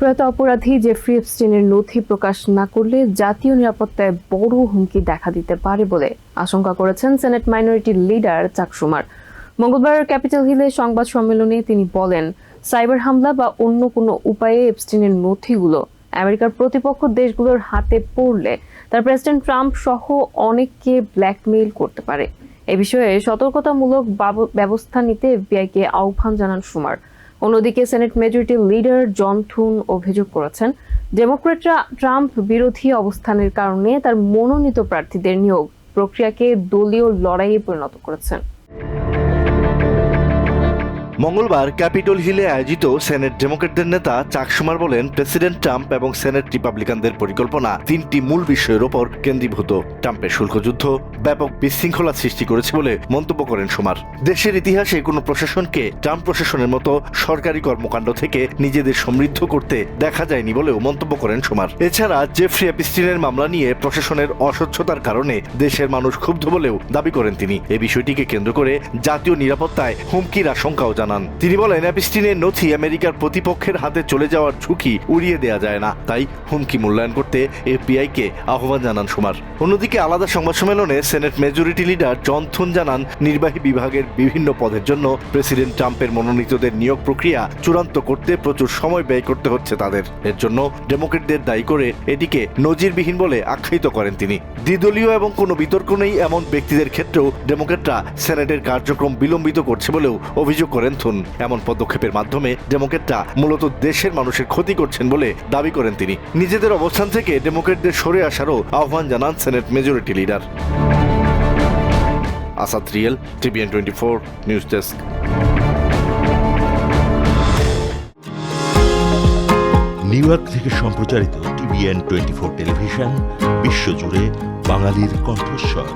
প্রয়াত অপরাধী জেফ্রি এপস্টিনের নথি প্রকাশ না করলে জাতীয় নিরাপত্তায় বড় হুমকি দেখা দিতে পারে বলে আশঙ্কা করেছেন Senate minority leader Chuck Schumer মঙ্গলবার ক্যাপিটাল হিলে সংবাদ সম্মেলনে তিনি বলেন, সাইবার হামলা বা অন্য কোনো উপায়ে এপস্টিনের নথিগুলো আমেরিকার প্রতিপক্ষ দেশগুলোর হাতে পড়লে তার প্রেসিডেন্ট ট্রাম্প সহ অনেককে ব্ল্যাকমেইল করতে পারে। এ বিষয়ে সতর্কতামূলক ব্যবস্থা নিতে এফবিআইকে আহ্বান জানান সুমার। অন্যদিকে senate majority leader John Thune অভিযোগ করেছেন, ডেমোক্রেটরা ট্রাম্প বিরোধী অবস্থানের কারণে তার মনোনীত প্রার্থীদের নিয়োগ প্রক্রিয়াকে দলীয় লড়াইয়ে পরিণত করেছেন। মঙ্গলবার ক্যাপিটল হিলে আয়োজিত সেনেট ডেমোক্রেটদের নেতা চাকসুমার বলেন, প্রেসিডেন্ট ট্রাম্প এবং সেনেট রিপাবলিকানদের পরিকল্পনা তিনটি মূল বিষয়ের ওপর কেন্দ্রীভূত। ট্রাম্পের শুল্কযুদ্ধ ব্যাপক বিশৃঙ্খলা সৃষ্টি করেছে বলে মন্তব্য করেন সুমার। দেশের ইতিহাসে কোনো প্রশাসনকে ট্রাম্প প্রশাসনের মতো সরকারি কর্মকাণ্ড থেকে নিজেদের সমৃদ্ধ করতে দেখা যায়নি বলেও মন্তব্য করেন সুমার। এছাড়া জেফ্রি অ্যাপিস্টিনের মামলা নিয়ে প্রশাসনের অস্বচ্ছতার কারণে দেশের মানুষ ক্ষুব্ধ বলেও দাবি করেন তিনি। এ বিষয়টিকে কেন্দ্র করে জাতীয় নিরাপত্তায় হুমকির আশঙ্কাও জানান। তিনি বলেন, অ্যাপিস্টিনের নথি আমেরিকার প্রতিপক্ষের হাতে চলে যাওয়ার ঝুঁকি উড়িয়ে দেওয়া যায় না। তাই হুমকি মূল্যায়ন করতে এফবিআই কে আহ্বান জানান সুমার। অন্যদিকে আলাদা সংবাদ সম্মেলনে senate majority leader John Thune জানান, নির্বাহী বিভাগের বিভিন্ন পদের জন্য প্রেসিডেন্ট ট্রাম্পের মনোনীতদের নিয়োগ প্রক্রিয়া চূড়ান্ত করতে প্রচুর সময় ব্যয় করতে হচ্ছে তাদের। এর জন্য ডেমোক্রেটদের দায়ী করে এটিকে নজিরবিহীন বলে আখ্যায়িত করেন তিনি। দ্বিদলীয় এবং কোনো বিতর্ক নেই, এমন ব্যক্তিদের ক্ষেত্রেও ডেমোক্রেটরা সেনেটের কার্যক্রম বিলম্বিত করছে বলেও অভিযোগ করেন থুন এমন পদক্ষেপের মাধ্যমে ডেমোক্রেটরা মূলত দেশের মানুষের ক্ষতি করছেন বলে দাবি করেন তিনি। নিজেদের অবস্থান থেকে ডেমোক্রেটদের সরে আসারও আহ্বান জানান senate majority leader. Asad real, TVN twenty four, news desk. New York থেকে সম্প্রচারিত টিভিএন টোয়েন্টি ফোর টেলিভিশন, বিশ্বজুড়ে বাঙালির কণ্ঠস্বর।